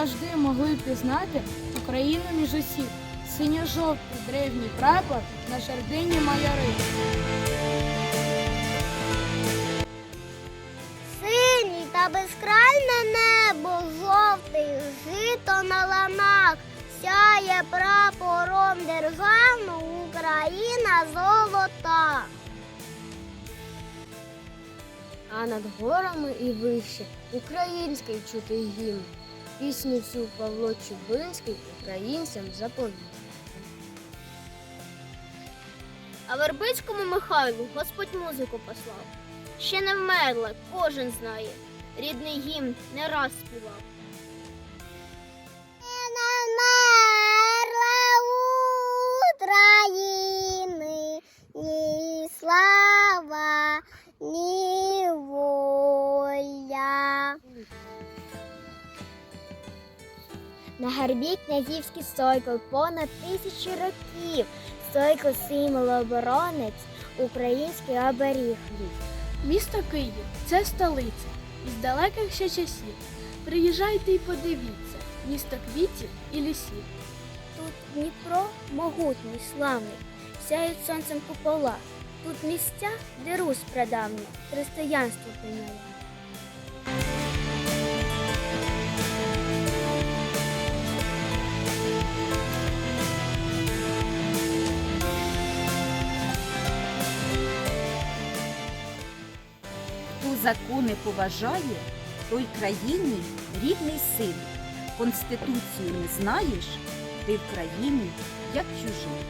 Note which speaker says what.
Speaker 1: завжди могли пізнати Україну між усіх, синьо-жовтий древній прапор на жердині майори.
Speaker 2: Синій та безкрайне небо, жовтий, жито на ланах, сяє прапором державну Україна золота.
Speaker 3: А над горами і вище український чути гімн. Пісню всю Павло Чубинський українцям заповів.
Speaker 2: А Вербицькому Михайлу Господь музику послав. Ще не вмерла, кожен знає. Рідний гімн не раз співав. На гарбі князівський сойкол понад тисячу років. Сойкол символ оборонець, український оберіг.
Speaker 1: Місто Київ це столиця із далеких ще часів. Приїжджайте і подивіться, місто квітів і лісів.
Speaker 2: Тут Дніпро могутній, славний, сяють сонцем купола. Тут місця, де Русь прадавня, християнство прийняла.
Speaker 4: Закони поважає, той країні рідний син. Конституцію не знаєш, ти в країні як чужий.